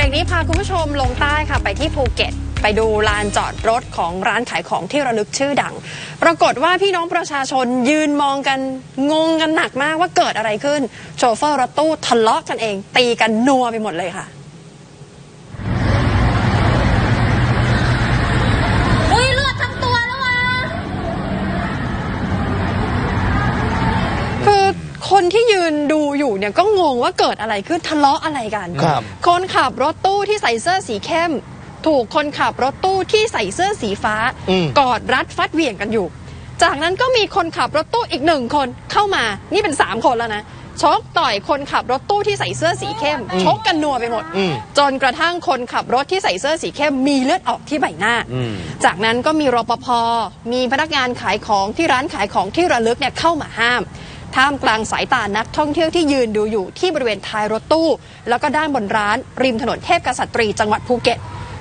รกนี้พาคุณผู้ชมลงใต้ค่ะไปที่ภูเก็ต ไปดูลานจอดรถของร้านขายของที่ระลึกชื่อดัง ปรากฏว่าพี่น้องประชาชนยืนมองกันงงกันหนักมากว่าเกิดอะไรขึ้น โชเฟอร์รถตู้ทะเลาะกันเอง ตีกันนัวไปหมดเลยค่ะ อุ้ยเลือดทั้งตัวแล้ววะ คือ คนที่ยืนดูอยู่เนี่ยก็งงว่าเกิดอะไรขึ้นทะเลาะอะไรกันครับ คนขับรถตู้ที่ใส่เสื้อสีเข้ม ถูกคนขับรถตู้ที่ใส่เสื้อสีฟ้า อืม กอดรัดฟัดเหวี่ยงกันอยู่ จากนั้นก็มีคนขับรถตู้อีกหนึ่งคนเข้ามา นี่เป็นสามคนแล้วนะชกต่อยคนขับรถตู้ที่ใส่เสื้อสีเข้มชกกันนัวไปหมด อืม จนกระทั่งคนขับรถที่ใส่เสื้อสีเข้มมีเลือดออกที่ใบหน้าอืมจากนั้นก็มีรปภ มีพนักงานขายของที่ร้านขายของที่ระลึกเนี่ยเข้ามาห้าม ท่ามกลางสายตานักท่องเที่ยวที่ยืนดูอยู่ที่บริเวณท้ายรถตู้ แล้วก็ด้านบนร้าน ริมถนนเทพกษัตรีจังหวัดภูเก็ต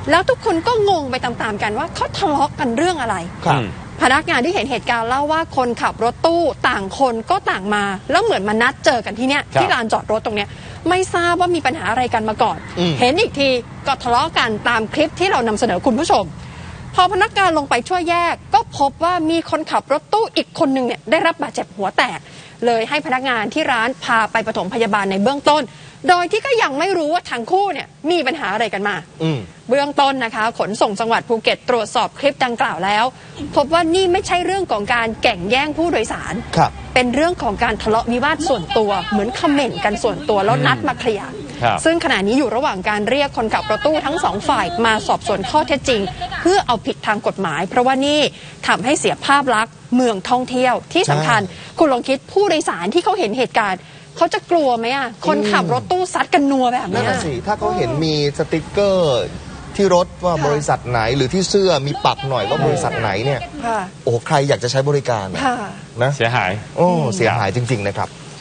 แล้วทุกคนก็งงไปตามๆกันว่าเขาทะเลาะกันเรื่องอะไร ครับพนักงานที่เห็นเหตุการณ์เล่าว่าคนขับรถตู้ต่างคนก็ต่างมา แล้วเหมือนมานัดเจอกันที่เนี้ยครับที่ลานจอดรถตรงเนี้ยไม่ทราบว่ามีปัญหาอะไรกันมาก่อนอืมเห็นอีกทีก็ทะเลาะกันตามคลิปที่เรานำเสนอคุณผู้ชม พอพนักงานลงไปช่วยแยก ก็พบว่ามีคนขับรถตู้อีกคนหนึ่งเนี่ยได้รับบาดเจ็บหัวแตก เลยให้พนักงานที่ร้านพาไปปฐมพยาบาลในเบื้องต้น โดยที่ก็ยังไม่รู้ว่าทั้งคู่เนี่ยมีปัญหาอะไรกันมา อืม เบื้องต้นนะคะ ขนส่งจังหวัดภูเก็ตตรวจสอบคลิปดังกล่าวแล้ว พบว่านี่ไม่ใช่เรื่องของการแก่งแย่งผู้โดยสาร ครับ เป็นเรื่องของการทะเลาะวิวาทส่วนตัว เหมือนคอมเมนต์กันส่วนตัวแล้วนัดมาเคลียร์ครับ ซึ่งขณะนี้อยู่ระหว่างการเรียกคนขับรถตู้ทั้งสองฝ่ายมาสอบสวนข้อเท็จจริง เพื่อเอาผิดทางกฎหมาย เพราะว่านี่ทำให้เสียภาพลักษณ์เมืองท่องเที่ยวที่สำคัญ คุณลองคิดผู้โดยสารที่เขาเห็นเหตุการณ์เขาจะกลัวไหมอะคนขับรถตู้ซัดกันนัวแบบนั่นเนี้ยน่ะสิถ้าเขาเห็นมีสติกเกอร์ที่รถว่าค่ะบริษัทไหนหรือที่เสื้อมีปักหน่อยว่าบริษัทไหนเนี่ยค่ะโอ้ใครอยากจะใช้บริการอะค่ะนะเสียหาย โอ้เสียหายจริง ๆ นะครับ